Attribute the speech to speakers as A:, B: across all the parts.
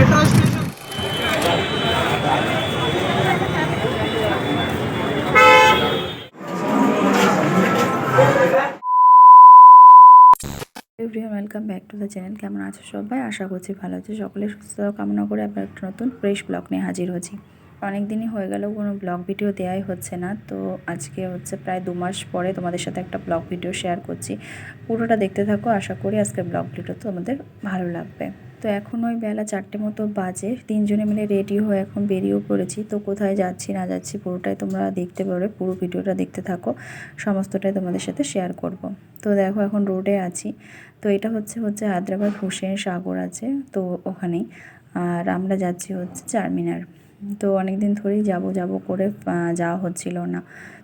A: Metro station welcome back to the channel কেমন আছো সবাই? আশা করছি ভালো আছে। সকলে সুস্থ কামনা করে আবার একটা নতুন ফ্রেশ ব্লগ নিয়ে হাজির হয়েছি অনেক দিনই হয়ে গেল, কোনো ব্লগ ভিডিও দেওয়াই হচ্ছে না। তো আজকে হচ্ছে প্রায় দু মাস পরে তোমাদের সাথে একটা ব্লগ ভিডিও শেয়ার করছি। পুরোটা দেখতে থাকো। আশা করি আজকে ব্লগ ভিডিও তোমাদের ভালো লাগবে। তো এখন ওই বেলা চারটে মতো বাজে। তিনজনে মিলে রেডি হয়ে এখন বেরিয়েও পড়েছি। তো কোথায় যাচ্ছি, না যাচ্ছি পুরোটাই তোমরা দেখতে পারবে। পুরো ভিডিওটা দেখতে থাকো। সমস্তটাই তোমাদের সাথে শেয়ার করব। তো দেখো এখন রোডে আছি। তো এটা হচ্ছে হচ্ছে হায়দ্রাবাদ হুসেন সাগর আছে, তো ওখানেই। আর আমরা যাচ্ছি হচ্ছে চারমিনার তো অনেক দিন ধরেই যাব যাব করে যাওয়া হচ্ছিল না।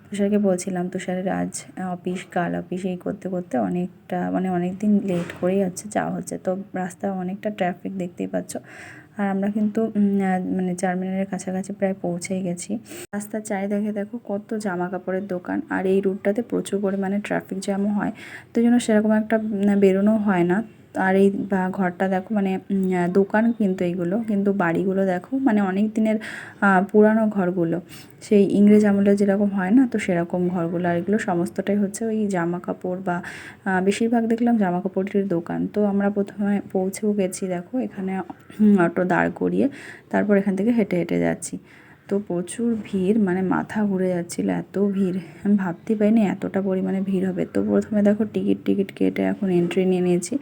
A: তুষারকে বলছিলাম, তুষারের আজ অফিস, কাল অফিস এই করতে করতে অনেকটা মানে অনেক দিন লেট করেই হচ্ছে যাওয়া হচ্ছে। তো রাস্তা অনেকটা ট্রাফিক দেখতেই পাচ্ছ। আর আমরা কিন্তু মানে চারমিনারের কাছাকাছি প্রায় পৌঁছেই গেছি। রাস্তার চারিদিকে দেখো কত জামা কাপড়ের দোকান, আর এই রুটটাতে প্রচুর পরিমাণে ট্রাফিক জ্যামও হয়। তো জন্য সেরকম একটা বেরোনো হয় না। আর এই ঘরটা দেখো মানে দোকান কিন্তু এইগুলো কিন্তু বাড়িগুলো দেখো মানে অনেক দিনের পুরানো ঘরগুলো। সেই ইংরেজ আমলে যেরকম হয় না, তো সেরকম ঘরগুলো, আর এগুলো সমস্তটাই হচ্ছে ওই জামা কাপড় বা বেশিরভাগ দেখলাম জামা কাপড়ের দোকান। তো আমরা প্রথমে পৌঁছেও গেছি, দেখো, এখানে অটো দাঁড় করিয়ে, তারপর এখান থেকে হেঁটে হেঁটে যাচ্ছি। তো প্রচুর ভিড় মানে মাথা ঘুরে যাচ্ছিল, এত ভিড়। আমি ভাবতেই পারিনি এতটা পরিমাণে ভিড় হবে। তো প্রথমে দেখো টিকিট টিকিট কেটে এখন এন্ট্রি নিয়ে নিয়েছি।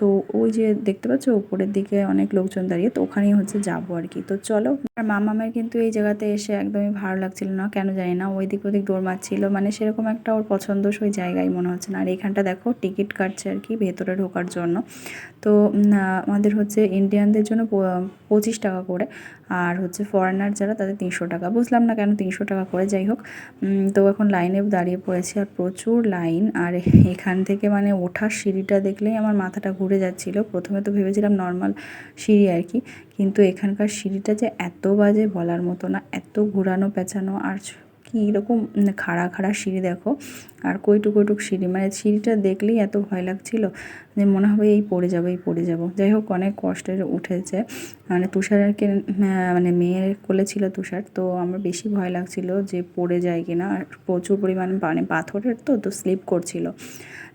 A: তো ওই যে দেখতে পাচ্ছ, উপরের দিকে অনেক লোকজন দাঁড়িয়ে, তো ওখানেই হচ্ছে যাব আর কি। তো চলো, আর মামামের কিন্তু এই জায়গাতে এসে একদমই ভালো লাগছিল না, কেন জানি না ওই দিক ওদিক দৌড় মারছিল মানে সেরকম একটা ওর পছন্দসই জায়গায় মনে হচ্ছে না। আর এখানটা দেখো, টিকিট কাটছে আর কি ভেতরে ঢোকার জন্য। তো আমাদের হচ্ছে ইন্ডিয়ানদের জন্য পঁচিশ টাকা করে, আর হচ্ছে ফরেনার যারা, তাদের তিনশো টাকা। বুঝলাম না কেন তিনশো টাকা করে, যাই হোক। তো এখন লাইনে দাঁড়িয়ে পড়েছি, আর প্রচুর লাইন, আর এখান থেকে মানে ওঠার সিঁড়িটা দেখলেই আমার মাথাটা ঘুরে যাচ্ছিল। প্রথমে তো ভেবেছিলাম নর্মাল সিঁড়ি আর কি। কিন্তু এখানকার সিঁড়িটা যে এত বাজে বলার মতো না, এত ঘুরানো পেঁচানো আর কি এরকম খাড়া খাড়া সিঁড়ি দেখো। আর কইটুক কইটুক সিঁড়ি মানে সিঁড়িটা দেখলেই এত ভয় লাগছিল যে মনে হবে এই পড়ে যাব, এই পড়ে যাব। যাই হোক, অনেক কষ্টের উঠেছে। মানে তুষারকে মানে মেয়ের কোলে ছিল তুষার, তো আমার বেশি ভয় লাগছিল যে পড়ে যায় কিনা। আর প্রচুর পরিমাণে মানে পাথরের তো তো স্লিপ করছিল।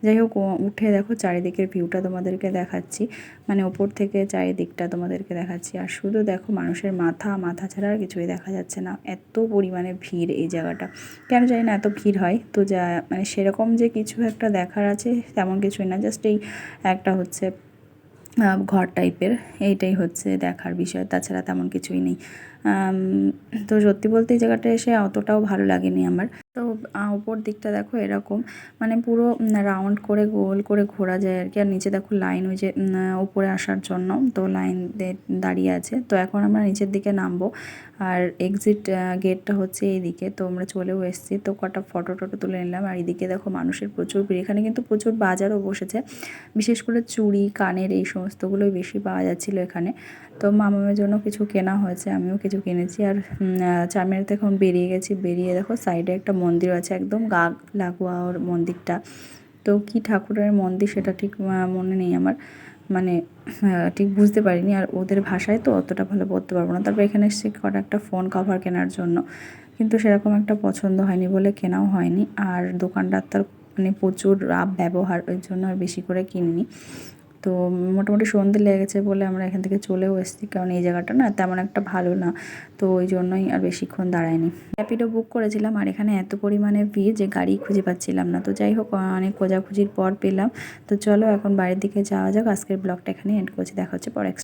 A: যাই হোক উঠে দেখো, চারিদিকের ভিউটা তোমাদেরকে দেখাচ্ছি। মানে ওপর থেকে চারিদিকটা তোমাদেরকে দেখাচ্ছি। আর শুধু দেখো, মানুষের মাথা মাথা ছাড়া আর কিছুই দেখা যাচ্ছে না। এত পরিমাণে ভিড় এই জায়গাটা কেন জানি না, এত ভিড় হয়। তো যা মানে সেরকম যে কিছু একটা দেখার আছে, তেমন কিছুই না। জাস্ট এই একটা হচ্ছে ঘর টাইপের, এইটাই হচ্ছে দেখার বিষয়। তাছাড়া তেমন কিছুই নেই। তো সত্যি বলতে এই জায়গাটা এসে অতটাও ভালো লাগেনি আমার। তো ওপর দিকটা দেখো এরকম। মানে পুরো রাউন্ড করে গোল করে ঘোরা যায় আর কি। আর নিচে দেখো লাইন ওই যে উপরে আসার জন্য। তো লাইন দাঁড়িয়ে আছে। তো এখন আমরা নিচের দিকে নামবো। আর এক্সিট গেটটা হচ্ছে এইদিকে। তো আমরা চলেও এসেছি। তো কটা ফটো টটো তুলে নিলাম। আর এইদিকে দেখো মানুষের প্রচুর ভিড়। এখানে কিন্তু প্রচুর বাজারও বসেছে। বিশেষ করে চুড়ি, কানের এই সমস্তগুলোই বেশি পাওয়া যাচ্ছিল এখানে। তো মামামের জন্য কিছু কেনা হয়েছে। আমিও কিছু কিনেছি। আর চারমিনার এখন বেরিয়ে গেছি। বেরিয়ে দেখো সাইডে একটা মন্দির আছে, একদম গা লাগোয়া ওর মন্দিরটা। তো কি ঠাকুরের মন্দির সেটা ঠিক মনে নেই আমার। মানে ঠিক বুঝতে পারিনি। আর ওদের ভাষায় তো অতটা ভালো বলতে পারব না। তারপর এখানে এসেছি কটা একটা ফোন কভার কেনার জন্য। কিন্তু সেরকম একটা পছন্দ হয়নি বলে কেনাও হয়নি। আর দোকানটার তার মানে প্রচুর রাব ব্যবহার, ওই জন্য আর বেশি করে কিনিনি। তো মোটামুটি সন্ধে লেগেছে বলে আমরা এখান থেকে চলেও এসেছি, কারণ এই জায়গাটা না তেমন একটা ভালো না। তো ওই জন্যই আর বেশিক্ষণ দাঁড়ায়নি। র্যাপিডো বুক করেছিলাম আর এখানে এত পরিমাণে ভিড় যে গাড়ি খুঁজে পাচ্ছিলাম না। তো যাই হোক, অনেক খোঁজাখুঁজির পর পেলাম। তো চলো এখন বাড়ির দিকে যাওয়া যাক। আজকের ব্লগটা এখানে এন্ড করছি। দেখা হচ্ছে পরে।